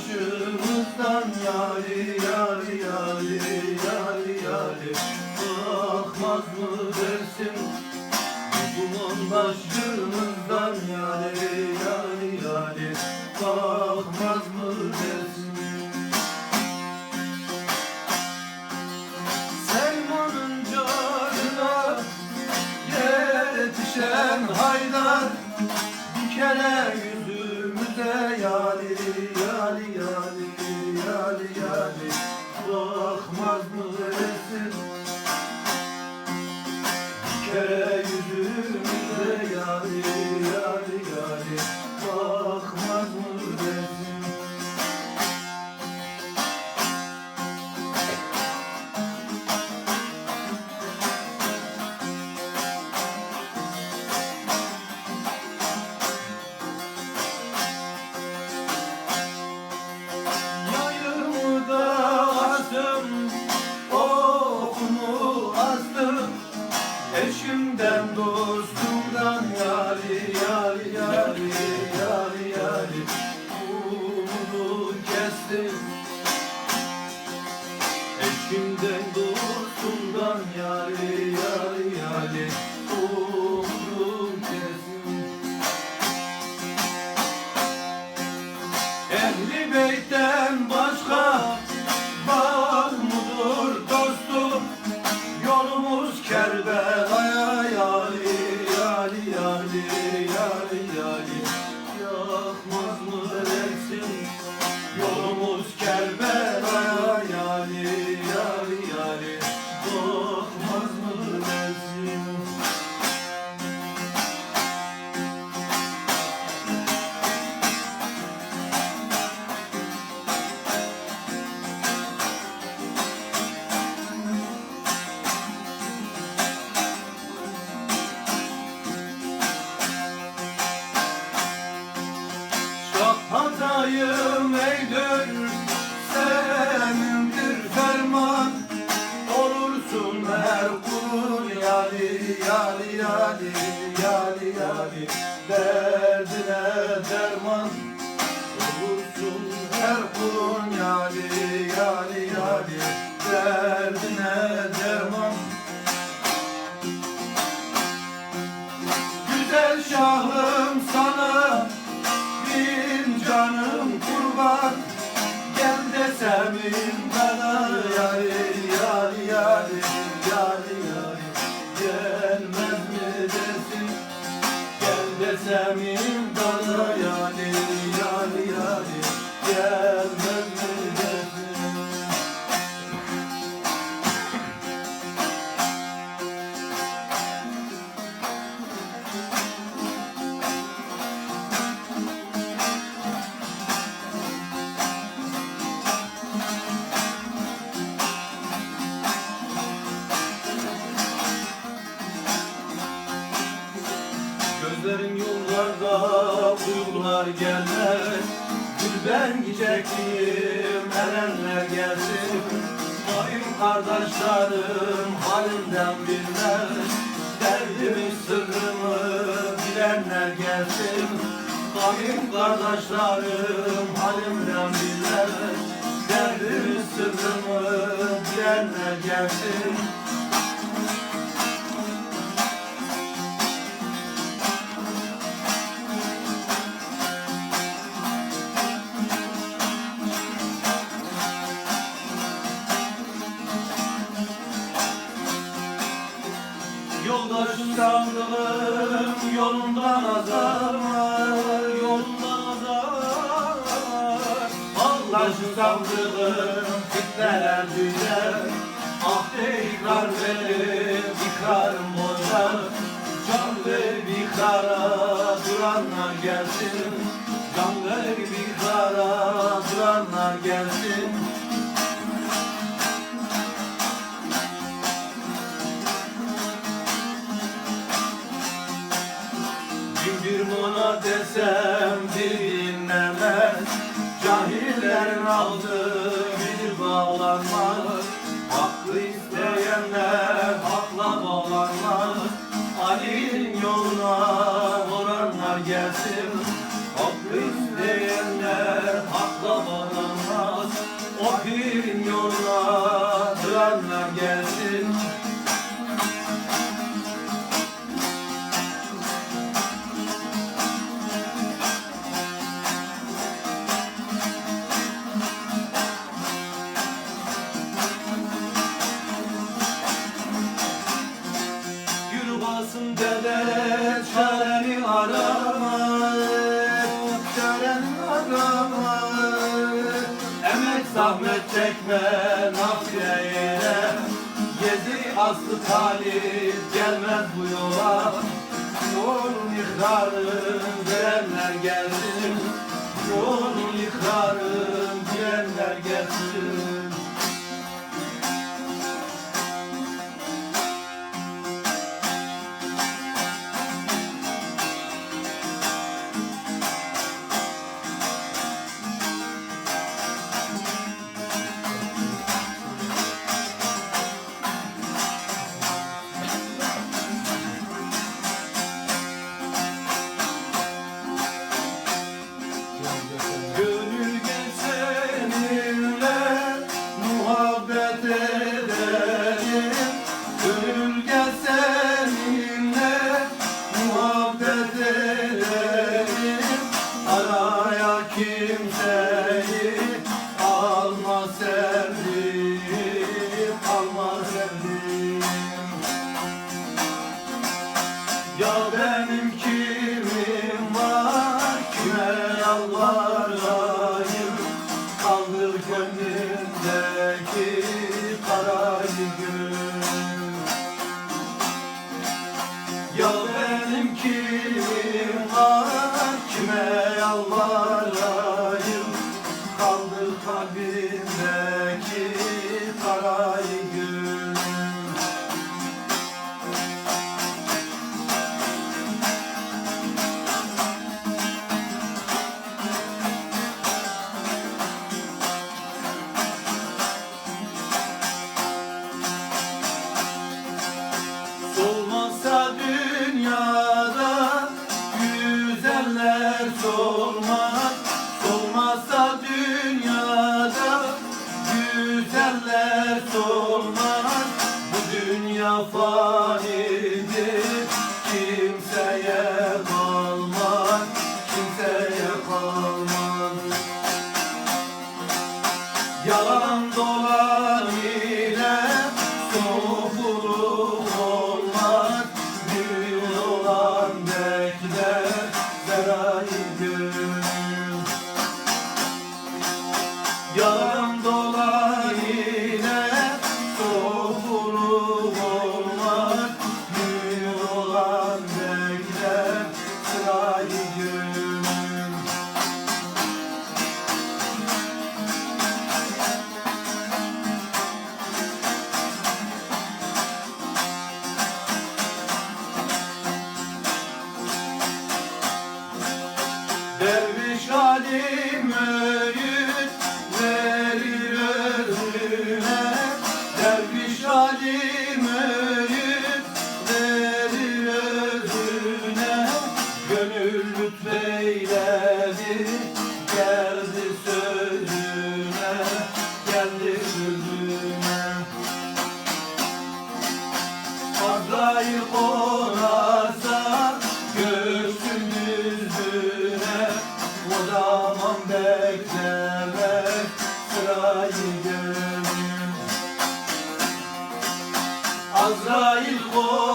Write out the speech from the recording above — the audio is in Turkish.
başımızdan yari yari yari yari yari. Akmaz mı dersin? Bunun başımızdan yari yari yari. Akmaz mı dersin? Selman'ın canına yetişen haydar. Bir kere Eşimden dostumdan yari yari her kulun yali yali yali yali yali Derdine derman Olursun her kulun yali yali yali Derdine derman. Güzel şahım sana bin canım kurban. Gel desem imdana Yeah. Gelmez Gül ben çektiğim erenler gelsin. Kayın kardeşlerim halinden bilmez Derdimi sırrımı bilenler gelsin. Kayın kardeşlerim halimden bilmez Derdimi sırrımı bilenler gelsin yolundan azar Yolundan azar. Yoldaşın sandığım fitneler düzer Ah ikrar verip ikrarım bozar Can verip ikrara duranlar gelsin. Can verip ikrara duranlar gelsin bir bağlanmaz Hakkı isteyenler hakla bağlanmaz Ali'nin yoluna dede çareni arama Çareni Emek zahmet çekme nafiyeyle Gezi aslı talip gelmez bu yola. Yolun ikrarın diyenler gelsin. Yolun ikrarın diyenler gelsin ya benim kimim var? Kime yalvarayım? Kaldır gönlümdeki karayı gül Ya benim kimim var? Kime yalvarayım güzeller solmaz Bu dünya fanidir Derviş alim Azrail koy.